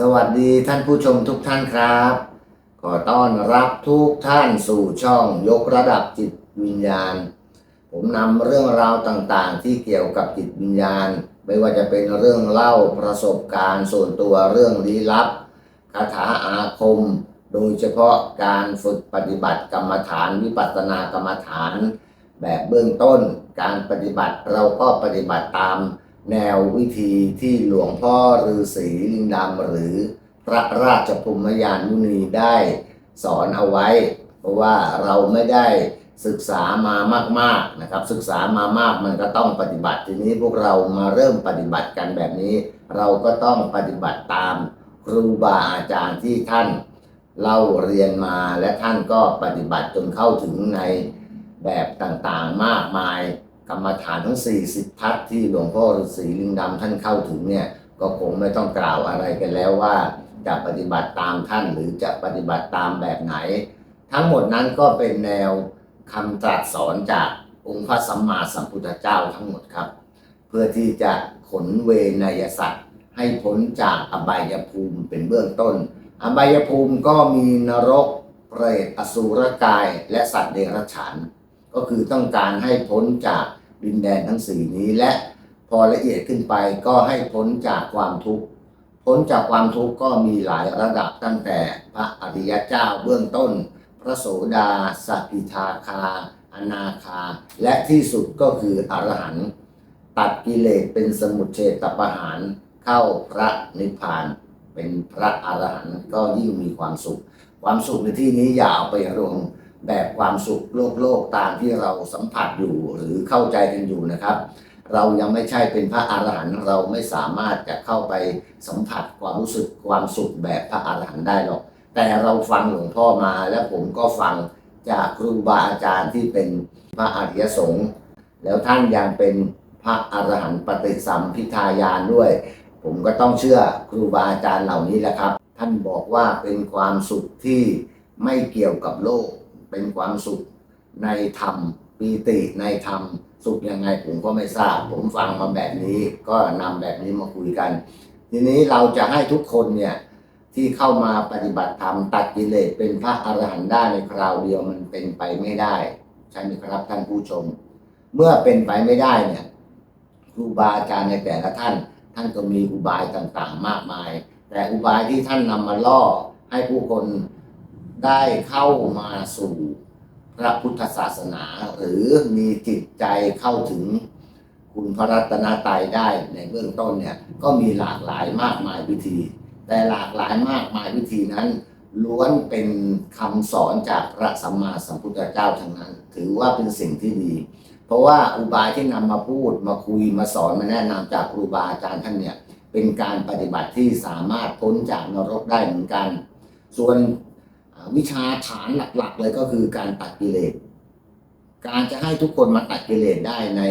สวัสดีท่านผู้ชมทุกท่านครับ ขอต้อนรับทุกท่านสู่ช่องยกระดับจิตวิญญาณ ผมนำเรื่องราวต่างๆ ที่เกี่ยวกับจิตวิญญาณ ไม่ว่าจะเป็นเรื่องเล่าประสบการณ์ส่วนตัวเรื่องลี้ลับคาถาอาคม โดยเฉพาะการฝึกปฏิบัติกรรมฐานวิปัสสนากรรมฐาน แบบเบื้องต้นการปฏิบัติเราก็ปฏิบัติตาม แนววิธีที่หลวงพ่อฤาษีลิงดำหรือพระราชภูมิยานมุนีได้สอนเอาไว้ เพราะว่าเราไม่ได้ศึกษามามากๆนะครับ ศึกษามามากมันก็ต้องปฏิบัติทีนี้พวกเรามาเริ่มปฏิบัติกันแบบนี้ เราก็ต้องปฏิบัติตามครูบาอาจารย์ที่ท่านเล่าเรียนมาและท่านก็ปฏิบัติจนเข้าถึงในแบบต่างๆมากมาย กรรมฐานทั้ง 40 ทัศที่หลวงพ่อฤาษีลิงดำท่านเข้าถึงเนี่ยก็คงไม่ต้องกล่าวอะไรกันแล้วว่าจะปฏิบัติตามท่านหรือจะปฏิบัติตามแบบไหน ทั้งหมดนั้นก็เป็นแนวคำตรัสสอนจากองค์พระสัมมาสัมพุทธเจ้าทั้งหมดครับ เพื่อที่จะขนเวนยสัตว์ให้พ้นจากอบายภูมิเป็นเบื้องต้น อบายภูมิก็มีนรกเปรตอสูรกายและสัตว์เดรัจฉาน ก็คือต้องการให้พ้นจากดินแดนทั้งสี่นี้ และพอละเอียดขึ้นไปก็ให้พ้นจากความทุกข์พ้นจากความทุกข์ก็มีหลายระดับตั้งแต่พระอริยเจ้าเบื้องต้น พระโสดาสกิทาคา อนาคา และที่สุดก็คืออรหันต์ตัดกิเลสเป็นสมุทเฉตประหารเข้าพระนิพพาน เป็นพระอรหันต์ก็ยิ่งมีความสุข ความสุขในที่นี้อย่าเอาไปรวม แบบความสุขโลกโลกตามที่เราสัมผัสอยู่หรือเข้าใจกันอยู่นะครับ เรายังไม่ใช่เป็นพระอาหารหันต์เราไม่สามารถจะเข้าไปสัมผัสความรู้สึกความสุขแบบพระอาหารหันต์ได้หรอก แต่เราฟังหลวงพ่อมาและผมก็ฟังจากครูบาอาจารย์ที่เป็นพระอริยสงฆ์แล้วท่านยังเป็นพระอรหันต์ปฏิสัมพิทายานด้วย ผมก็ต้องเชื่อครูบาอาจารย์เหล่านี้แหละครับ ท่านบอกว่าเป็นความสุขที่ไม่เกี่ยวกับโลก เป็นความสุขในธรรมปีติในธรรมสุขยังไงผมก็ไม่ทราบ ผมฟังมาแบบนี้ก็นำแบบนี้มาคุยกัน ทีนี้เราจะให้ทุกคนเนี่ยที่เข้ามาปฏิบัติธรรมตัดกิเลสเป็นพระอรหันต์ได้ในคราวเดียวมันเป็นไปไม่ได้ ใช่ไหมครับท่านผู้ชม เมื่อเป็นไปไม่ได้เนี่ยครูบาอาจารย์ในแต่ละท่าน ท่านก็มีอุบายต่างๆ มากมาย แต่อุบายที่ท่านนำมาล่อให้ผู้คน ได้เข้ามาสู่พระพุทธศาสนา หรือมีจิตใจเข้าถึงคุณพระรัตนตรัยได้ในเบื้องต้นเนี่ยก็มีหลากหลายมากมายวิธี แต่หลากหลายมากมายวิธีนั้น ล้วนเป็นคำสอนจากพระสัมมาสัมพุทธเจ้าทั้งนั้น ถือว่าเป็นสิ่งที่ดี เพราะว่าอุบายที่นำมาพูดมาคุยมาสอนมาแนะนำจากครูบาอาจารย์ท่านเนี่ยเป็นการปฏิบัติที่สามารถพ้นจากนรกได้เหมือนกัน ส่วน วิชาฐานหลักๆ เลยก็คือการตัดกิเลส การจะให้ทุกคนมาตัดกิเลสได้ใน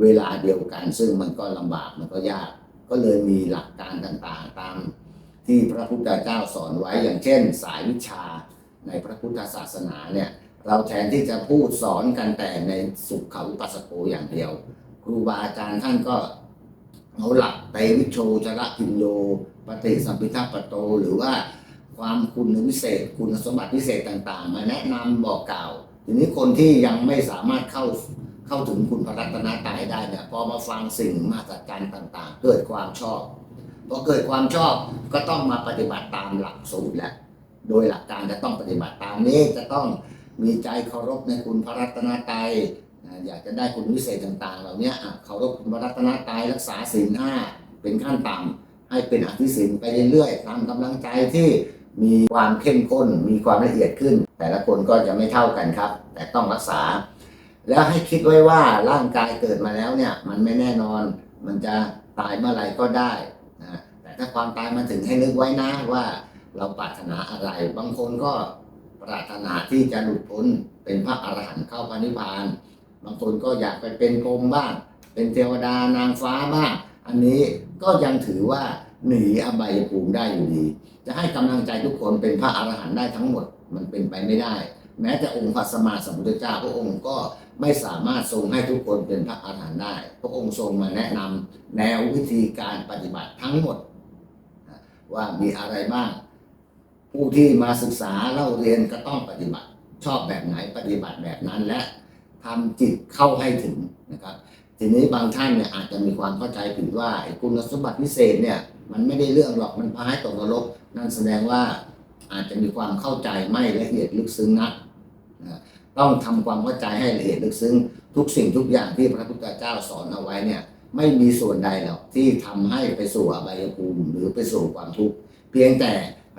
เวลาเดียวกัน ซึ่งมันก็ลำบากมันก็ยาก ก็เลยมีหลักการต่างๆ ตามที่พระพุทธเจ้าสอนไว้อย่างเช่น สายวิชาในพระพุทธศาสนาเนี่ยเราแทนที่จะพูดสอนกันแต่ในสุขเขาปัสสโกอย่างเดียว ครูบาอาจารย์ท่านก็เอาหลักไตวิโชจระพิญโยปฏิสัมพิทัปโต หรือว่า ความคุณวิเศษ คุณสมบัติพิเศษต่าง ๆ มาแนะนำบอกกล่าวทีนี้คนที่ยังไม่สามารถเข้าเข้าถึงคุณพระรัตนตรัยได้เนี่ยพอมาฟังสิ่งมหัศจรรต่างๆ เกิดความชอบพอเกิดความชอบก็ต้องมาปฏิบัติตามหลักสูตรแล้วโดยหลักการจะต้องปฏิบัติตามนี้จะต้องมีใจเคารพในคุณพระรัตนตรัยอยากจะได้คุณวิเศษต่าง ๆ เหล่านี้อะเคารพคุณพระรัตนตรัยรักษาศีลห้าเป็นขั้นต่ำให้เป็นอธิศีลไปเรื่อยๆตามกำลังใจที่ มีความเข้มข้น มีความละเอียดขึ้น แต่ละคนก็จะไม่เท่ากันครับ แต่ต้องรักษา แล้วให้คิดไว้ว่าร่างกายเกิดมาแล้วเนี่ย มันไม่แน่นอน มันจะตายเมื่อไหร่ก็ได้นะแต่ถ้าความตายมาถึงให้นึกไว้นะว่าเราปรารถนาอะไร บางคนก็ปรารถนาที่จะหลุดพ้นเป็นพระอรหันต์เข้าพระนิพพาน บางคนก็อยากไปเป็นพรหมบ้าง เป็นเทวดานางฟ้าบ้าง อันนี้ก็ยังถือว่า หนีอบายภูมิได้อยู่ดี จะให้กำลังใจทุกคนเป็นพระอรหันต์ได้ทั้งหมดมันเป็นไปไม่ได้ แม้แต่องค์พระสมมาสัมพุทธเจ้าพระองค์ก็ไม่สามารถทรงให้ทุกคนเป็นพระอรหันต์ได้ พระองค์ทรงมาแนะนำแนววิธีการปฏิบัติทั้งหมด ว่ามีอะไรบ้าง ผู้ที่มาศึกษาเล่าเรียนก็ต้องปฏิบัติ ชอบแบบไหนปฏิบัติแบบนั้นและทำจิตเข้าให้ถึงนะครับ ทีนี้บางท่านเนี่ยอาจจะมีความเข้าใจผิดว่าไอ้คุณสมบัติพิเศษเนี่ย มันไม่ได้เรื่องหรอกมันพาให้ตกนรก นั่นแสดงว่าอาจจะมีความเข้าใจไม่ละเอียดลึกซึ้งนักนะต้องทำความเข้าใจให้ละเอียดลึกซึ้ง ทุกสิ่งทุกอย่างที่พระพุทธเจ้าสอนเอาไว้เนี่ยไม่มีส่วนใดหรอกที่ทำให้ไปสู่อบายภูมิหรือไปสู่ความทุกข์เพียงแต่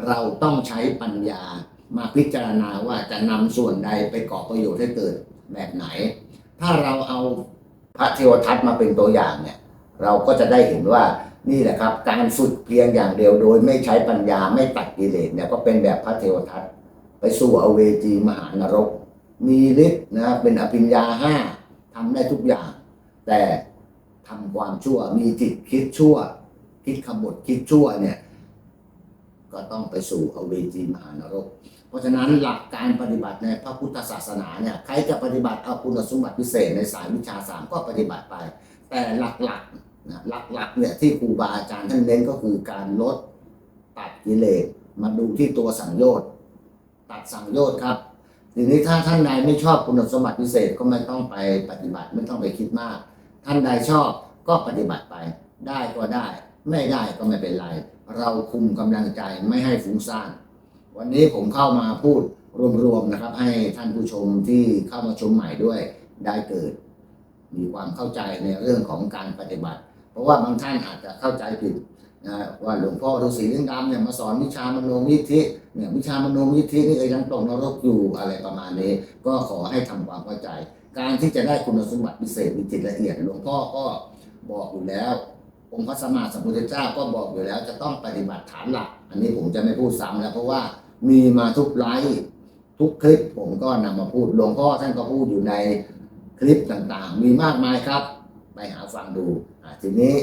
เราต้องใช้ปัญญามาพิจารณาว่าจะนำส่วนใดไปก่อประโยชน์ให้เกิดแบบไหน ถ้าเราเอาพระเทวทัตมาเป็นตัวอย่างเนี่ยเราก็จะได้เห็นว่า นี่แหละครับ การฝึกเพียงอย่างเดียวโดยไม่ใช้ปัญญาไม่ตัดกิเลสเนี่ยก็เป็นแบบพระเทวทัตไปสู่อเวจีมหานรก มีฤทธิ์นะเป็นอภิญญาห้าทำได้ทุกอย่าง แต่ทำความชั่วมีจิตคิดชั่ว คิดขบฏคิดชั่วเนี่ยก็ต้องไปสู่อเวจีมหานรก เพราะฉะนั้นหลักการปฏิบัติในพระพุทธศาสนาเนี่ยใครจะปฏิบัติเอาคุณสมบัติพิเศษในสายวิชาสามก็ปฏิบัติไป แต่หลักๆ นะหลักๆเนี่ยที่ครูบาอาจารย์ท่านเน้นก็คือการลดตัดกิเลสมาดูที่ตัวสังโยชน์ตัดสังโยชน์ครับทีนี้ถ้าท่านใดไม่ชอบคุณสมบัติพิเศษก็ไม่ต้องไปปฏิบัติไม่ต้องไปคิดมาก ท่านใดชอบก็ปฏิบัติไป ได้ก็ได้ ไม่ได้ก็ไม่เป็นไร เราคุมกำลังใจไม่ให้ฟุ้งซ่าน วันนี้ผมเข้ามาพูดรวมๆนะครับ ให้ท่านผู้ชมที่เข้ามาชมใหม่ด้วยได้เกิด มีความเข้าใจในเรื่องของการปฏิบัติ เพราะว่าบางท่านอาจจะเข้าใจผิดนะว่าหลวงพ่อฤาษีลิงดำเนี่ยมาสอนวิชามโนมิทธิเนี่ยวิชามโนมิทธินี่เอยังตกนรกอยู่อะไรประมาณนี้ ก็ขอให้ทำความเข้าใจ การที่จะได้คุณสมบัติพิเศษมีจิตละเอียด หลวงพ่อก็บอกอยู่แล้ว องค์พระสัมมาสัมพุทธเจ้าก็บอกอยู่แล้วจะต้องปฏิบัติฐานหลัก อันนี้ผมจะไม่พูดซ้ำแล้วเพราะว่ามีมาทุกไลฟ์ทุกคลิปผมก็นำมาพูดหลวงพ่อท่านก็พูดอยู่ในคลิปต่างๆ มีมากมายครับ ไปหาฟังดู ทีนี้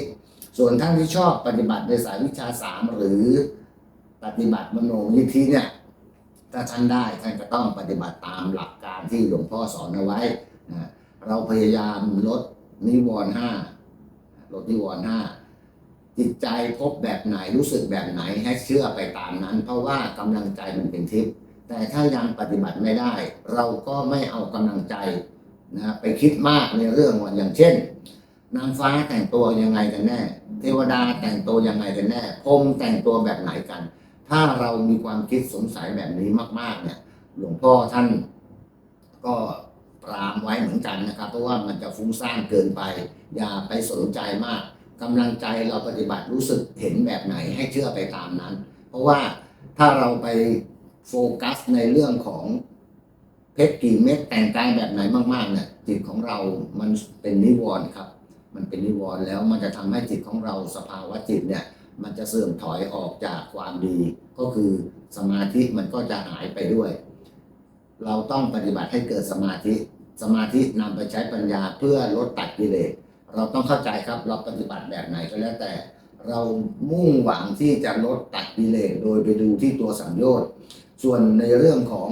ส่วนท่านที่ชอบปฏิบัติในสายวิชาสามหรือปฏิบัติมโนยิทธิเนี่ยถ้าท่านได้ท่านก็ต้องปฏิบัติตามหลักการที่หลวงพ่อสอนเอาไว้นะเราพยายามลดนิวรณ์ห้าลดนิวรณ์ห้าจิตใจพบแบบไหนรู้สึกแบบไหนให้เชื่อไปตามนั้น เพราะว่ากำลังใจมันเป็นทิพย์แต่ถ้ายังปฏิบัติไม่ได้ เราก็ไม่เอากำลังใจนะไปคิดมากในเรื่องว่าอย่างเช่น นางฟ้าแต่งตัวยังไงกันแน่ เทวดาแต่งตัวยังไงกันแน่พรมแต่งตัวแบบไหนกัน ถ้าเรามีความคิดสงสัยแบบนี้มาก ๆ เนี่ย หลวงพ่อท่านก็ปรามไว้เหมือนกันนะครับ เพราะว่ามันจะฟุ้งซ่านเกินไป อย่าไปสนใจมากกำลังใจเราปฏิบัติรู้สึกเห็นแบบไหนให้เชื่อไปตามนั้น เพราะว่าถ้าเราไปโฟกัสในเรื่องของเพชรกี่เม็ดแต่งกายแบบไหนมากๆเนี่ยจิตของเรามันเป็นนิวรณ์ครับ มันเป็นนิวรณ์แล้วมันจะทำให้จิตของเราสภาวะจิตเนี่ย มันจะเสื่อมถอยออกจากความดี ก็คือสมาธิมันก็จะหายไปด้วย เราต้องปฏิบัติให้เกิดสมาธิ สมาธินำไปใช้ปัญญาเพื่อลดตัดกิเลสเราต้องเข้าใจครับเราปฏิบัติแบบไหนก็แล้วแต่ เรามุ่งหวังที่จะลดตัดกิเลสโดยไปดูที่ตัวสังโยชน์ส่วนในเรื่องของ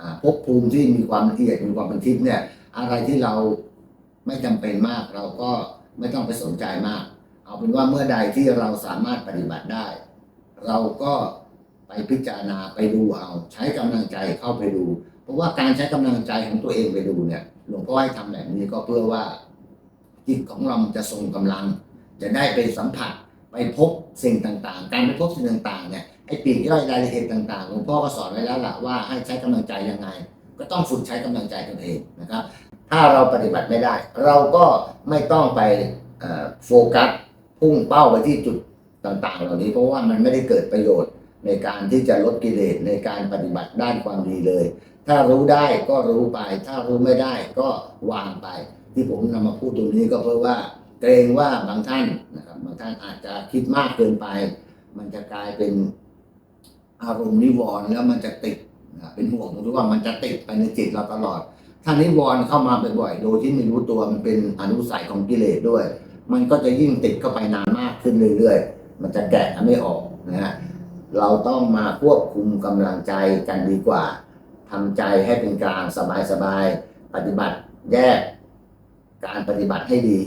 อภพภูมิที่มีความละเอียดมีความเป็นทิพย์เนี่ยอะไรที่เรา ไม่จำเป็นมากเราก็ไม่ต้องไปสนใจมาก เอาเป็นว่าเมื่อใดที่เราสามารถปฏิบัติได้ เราก็ไปพิจารณาไปดูเอา ใช้กำลังใจเข้าไปดู เพราะว่าการใช้กำลังใจของตัวเองไปดูเนี่ยหลวงพ่อให้ทำแบบนี้ก็เพื่อว่าจิตของเรามันจะทรงกำลัง จะได้ไปสัมผัสไปพบสิ่งต่างๆ การไปพบสิ่งต่างๆเนี่ยไอ้ปีกย่อยรายละเอียดต่างๆหลวงพ่อก็สอนไว้แล้วล่ะว่าให้ใช้กำลังใจยังไง ก็ต้องฝึกใช้กำลังใจตนเองนะครับ ถ้าเราปฏิบัติไม่ได้ เราก็ไม่ต้องไปโฟกัสพุ่งเป้าไปที่จุดต่างๆ เหล่านี้เพราะว่ามันไม่ได้เกิดประโยชน์ในการที่จะลดกิเลสในการปฏิบัติด้านความดีเลย ถ้ารู้ได้ก็รู้ไป ถ้ารู้ไม่ได้ก็วางไป ที่ผมนำมาพูดตรงนี้ก็เพราะว่าเกรงว่าบางท่านนะครับบางท่านอาจจะคิดมากเกินไป มันจะกลายเป็นอารมณ์นิวรณ์แล้วมันจะติดเป็นห่วงตรงที่ว่ามันจะติดไปในจิตเราตลอด ถ้านิวรณ์เข้ามาบ่อยๆโดยที่ไม่รู้ตัวมันเป็นอนุสัยของกิเลสด้วย มันก็จะยิ่งติดเข้าไปนานมากขึ้นเรื่อยๆ มันจะแกะไม่ออกนะฮะเราต้องมาควบคุมกำลังใจกันดีกว่าทำใจให้เป็นกลางสบายๆปฏิบัติแยกการปฏิบัติให้ดี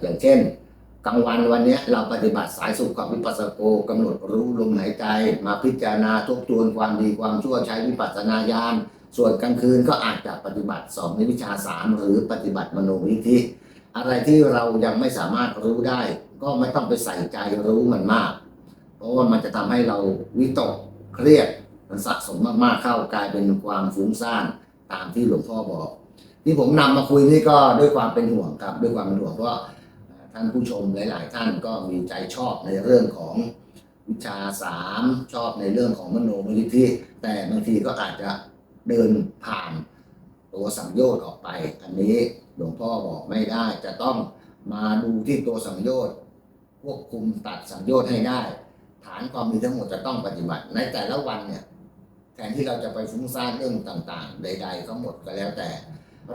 อย่างเช่นกลางวันวันนี้เราปฏิบัติสายสุขกับวิปัสสโกกำหนดรู้ลมหายใจ มาพิจารณาทบทวนความดีความชั่วใช้วิปัสสนาญาณ ส่วนกลางคืนก็อาจจะปฏิบัติสอบในวิชาสามหรือปฏิบัติมโนวิธิ อะไรที่เรายังไม่สามารถรู้ได้ ก็ไม่ต้องไปใส่ใจรู้มันมาก เพราะว่ามันจะทำให้เราวิตกเครียดมันสะสมมากๆเข้ากลายเป็นความฟุ้งซ่านตามที่หลวงพ่อบอก ที่ผมนำมาคุยนี่ก็ด้วยความเป็นห่วงครับ ด้วยความเป็นห่วงเพราะว่าท่านผู้ชมหลาย ๆ ท่านก็มีใจชอบในเรื่องของวิชาสามชอบในเรื่องของมโนมยิทธิแต่บางทีก็อาจจะ เดินผ่านตัวสังโยชน์ออกไป อันนี้หลวงพ่อบอกไม่ได้จะต้องมาดูที่ตัวสังโยชน์ควบคุมตัดสังโยชน์ให้ได้ ฐานความดีทั้งหมดจะต้องปฏิบัติ ในแต่ละวันเนี่ยแทนที่เราจะไปฟุ้งซ่านเรื่องต่างๆ ใดๆทั้งหมดก็แล้วแต่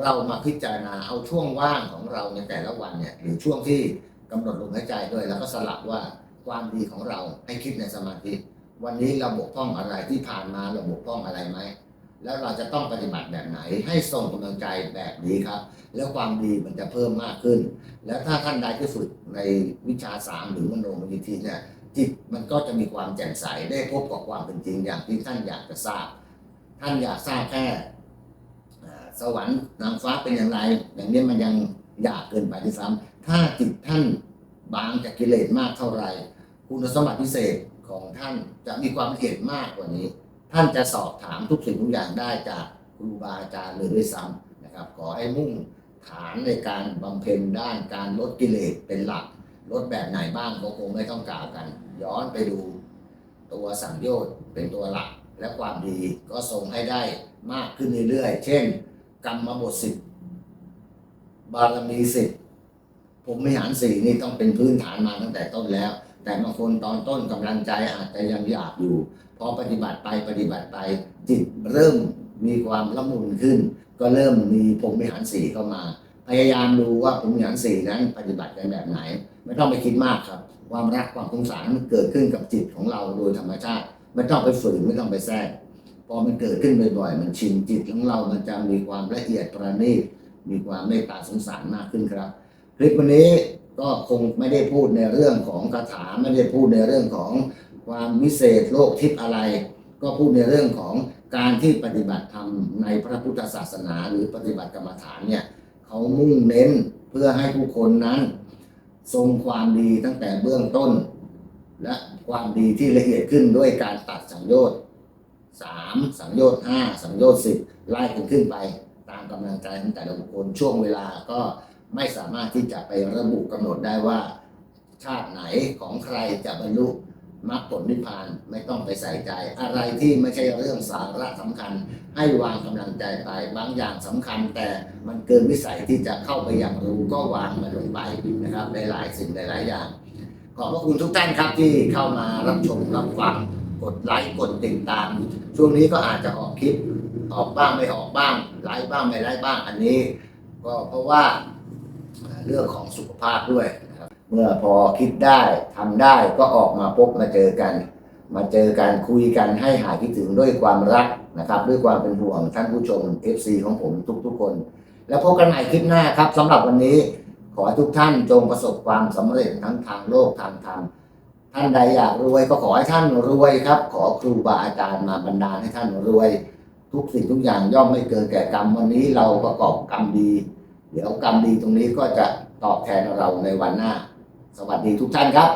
เรามาพิจารณาเอาช่วงว่างของเราในแต่ละวันเนี่ยหรือช่วงที่กำหนดลมหายใจด้วยแล้วก็สลับว่าความดีของเราให้คิดในสมาธิ วันนี้เราบกพร่องอะไรที่ผ่านมาเราบกพร่องอะไรไหม แล้วเราจะต้องปฏิบัติแบบไหน ให้ส่งกำลังใจแบบนี้ครับ แล้วความดีมันจะเพิ่มมากขึ้น แล้วถ้าท่านใดที่ฝึกในวิชาสามหรือมโนมยิทธิเนี่ยจิตมันก็จะมีความแจ่มใสได้พบกับความเป็นจริงอย่างที่ท่านอยากจะทราบ ท่านอยากทราบแค่สวรรค์นางฟ้าเป็นอย่างไร อย่างนี้มันยังอยากเกินไปที่ซ้ำถ้าจิตท่านบางจากกิเลสมากเท่าไหร่คุณสมบัติพิเศษของท่านจะมีความละเอียดมากกว่านี้ ท่านจะสอบถามทุกสิ่งทุกอย่างได้จากครูบาอาจารย์เลยด้วยซ้ำนะครับ ขอให้มุ่งฐานในการบำเพ็ญด้านการลดกิเลสเป็นหลัก ลดแบบไหนบ้างก็คงไม่ต้องกล่าวกัน ย้อนไปดูตัวสังโยชน์เป็นตัวหลัก และความดีก็ทรงให้ได้มากขึ้นเรื่อยๆ เช่น กรรมบทสิบบารมีสิบผมไม่หารสี่นี่ต้องเป็นพื้นฐานมาตั้งแต่ต้นแล้ว แต่บางคนตอนต้นกำลังใจอาจจะยังหยาบอยู่ พอปฏิบัติไปปฏิบัติไป จิตเริ่มมีความละมุนขึ้น ก็เริ่มมีผมไม่หารสีเข้ามา พยายามดูว่าผมหารสีนั้นปฏิบัติกันแบบไหน ไม่ต้องไปคิดมากครับ ความรักความสงสารมันเกิดขึ้นกับจิตของเราโดยธรรมชาติ ไม่ต้องไปฝืนไม่ต้องไปแทรกพอมันเกิดขึ้นบ่อยๆมันชินจิตของเรามันจะมีความละเอียดประณีตมีความเมตตาสงสารมากขึ้นครับ คลิปวันนี้ก็คงไม่ได้พูดในเรื่องของคาถาไม่ได้พูดในเรื่องของ ความวิเศษโลกทิพย์อะไร ก็พูดในเรื่องของการที่ปฏิบัติธรรมในพระพุทธศาสนาหรือปฏิบัติกรรมฐานเนี่ยเขามุ่งเน้นเพื่อให้ผู้คนนั้น ทรงความดีตั้งแต่เบื้องต้น และความดีที่ละเอียดขึ้นด้วยการตัดสังโยชน์สามสังโยชน์ห้าสังโยชน์สิบไล่กันขึ้นไป ตามกำลังใจของแต่ละบุคคลช่วงเวลาก็ไม่สามารถที่จะไประบุกำหนดได้ว่า ชาติไหนของใครจะบรรลุ มรรคผลนิพพานไม่ต้องไปใส่ใจ อะไรที่ไม่ใช่เรื่องสาระสำคัญ ให้วางกำลังใจไปบางอย่างสำคัญ แต่มันเกินวิสัยที่จะเข้าไปอย่างรู้ก็วางมันลงไปนะครับในหลายสิ่งหลายอย่าง ขอบพระคุณทุกท่านครับที่เข้ามารับชมรับฟังกดไลค์กดติดตาม ช่วงนี้ก็อาจจะออกคลิปออกบ้างไม่ออกบ้างไลค์บ้างไม่ไลค์บ้างอันนี้ ก็เพราะว่าเรื่องของสุขภาพด้วย เมื่อพอคิดได้ทำได้ก็ออกมาพบมาเจอกัน มาเจอกันคุยกันให้หายคิดถึงด้วยความรักนะครับ ด้วยความเป็นห่วงท่านผู้ชม FC ของผมทุกๆคน แล้วพบกันใหม่คลิปหน้าครับสำหรับวันนี้ขอให้ทุกท่านจงประสบความสำเร็จทั้งทางโลกทางธรรมท่านใดอยากรวยก็ขอให้ท่านรวยครับ ขอครูบาอาจารย์มาบันดาให้ท่านรวย ทุกสิ่งทุกอย่างย่อมไม่เกินแก่กรรมวันนี้เราประกอบกรรมดี เดี๋ยวกรรมดีตรงนี้ก็จะตอบแทนเราในวันหน้า สวัสดีทุกท่านครับ